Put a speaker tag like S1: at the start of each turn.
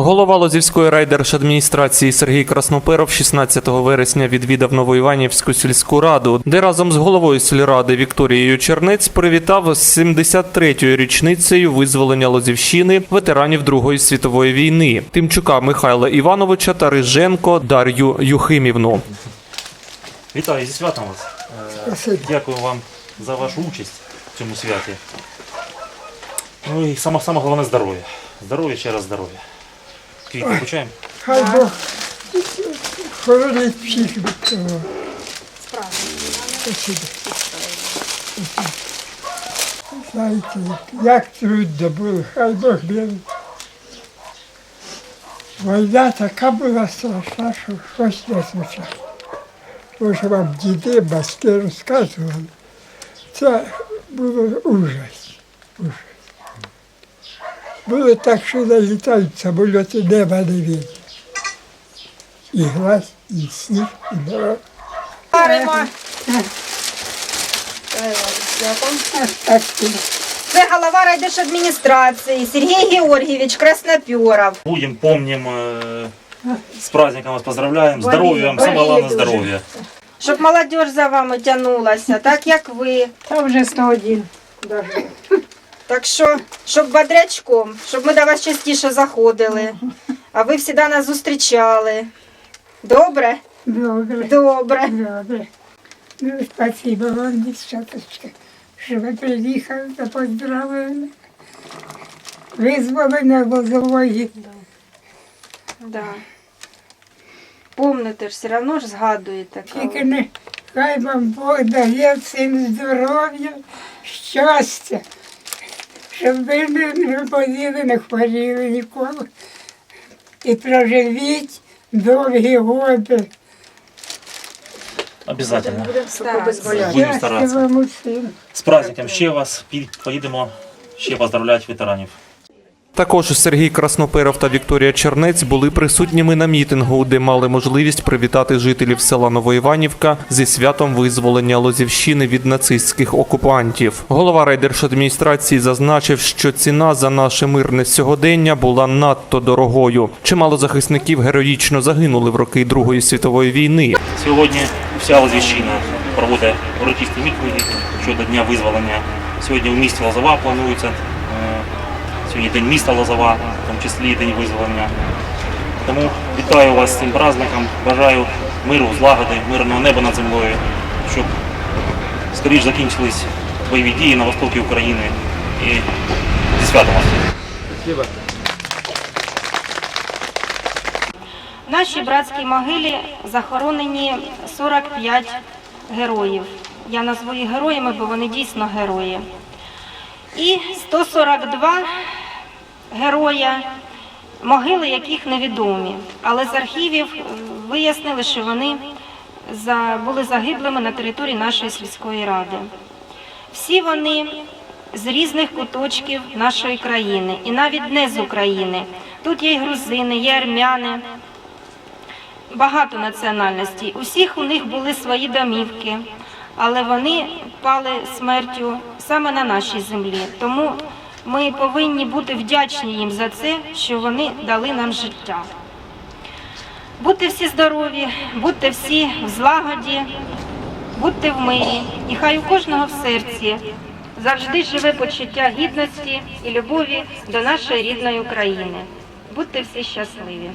S1: Голова Лозівської райдержадміністрації Сергій Красноперов 16 вересня відвідав Новоіванівську сільську раду, де разом з головою сільради Вікторією Чернець привітав з 73-ю річницею визволення Лозівщини ветеранів Другої світової війни Тимчука Михайла Івановича та Риженко Дар'ю Юхимівну.
S2: Вітаю зі святом вас. Е, Дякую вам за вашу участь в цьому святі. Ну і саме, саме головне здоров'я. Здоров'я ще раз здоров'я. Квіти почаємо.
S3: Хай Бог хоронить всіх від цього. Спасибо. Знаєте, як трудно було, хай Бог милує. Війна така була страшна, що щось не звучало. Може, вам діди, батьки розказували. Це було ужас. Ужас. Було так, що налітають самоліти, неба не видно. І глаз, і сніг, і.
S4: Варимо. Це голова райдержадміністрації Сергій Георгійович Краснопьоров.
S2: Будем, помним, е, з праздником вас поздравляємо. Здоров'я вам, головне здоров'я.
S4: Щоб молодь за вами тягнулася, так як ви.
S5: Та вже 101.
S4: Так що, щоб бодрячком, щоб ми до вас частіше заходили, а ви завжди нас зустрічали. Добре?
S5: Добре,
S4: Добре.
S5: добре. Ну, спасибо вам, дівчаточка, що ви приїхали та поздравили. Визволення возової.
S4: Да. Помните ж, все одно ж згадуєте.
S5: Тільки не хай вам Бог дає всім здоров'я, щастя, щоб ви не, боліли, не хворіли ніколи. І проживіть довгі роки.
S2: Обязательно.
S4: Старатися.
S2: Будемо старатися.
S5: вам усім.
S2: З праздником ще вас. Поїдемо ще поздравляти ветеранів.
S1: Також Сергій Красноперов та Вікторія Чернець були присутніми на мітингу, де мали можливість привітати жителів села Новоіванівка зі святом визволення Лозівщини від нацистських окупантів. Голова райдержадміністрації зазначив, що ціна за наше мирне сьогодення була надто дорогою. Чимало захисників героїчно загинули в роки Другої світової війни.
S2: Сьогодні вся Лозвіщина проводить урочисті мітинги щодо Дня визволення. Сьогодні в місті Лозова планується. Сьогодні день міста Лозова, в тому числі день визволення. Тому вітаю вас з цим праздником. Бажаю миру, злагоди, мирного неба над землею, щоб скоріш закінчились бойові дії на востокі України. І зі святом вас.
S4: В нашій братській могилі захоронені 45 героїв. Я назву їх героями, бо вони дійсно герої. І 142 героя, могили яких невідомі. Але з архівів е, вияснили, що вони були загиблими на території нашої сільської ради. Всі вони з різних куточків нашої країни, і навіть не з України. Тут є і грузини, є армяни, багато національностей. Усіх у них були свої домівки, але вони пали смертю саме на нашій землі. Тому ми повинні бути вдячні їм за це, що вони дали нам життя. Будьте всі здорові, будьте всі в злагоді, будьте в мирі, і хай у кожного в серці завжди живе почуття гідності і любові до нашої рідної України. Будьте всі щасливі.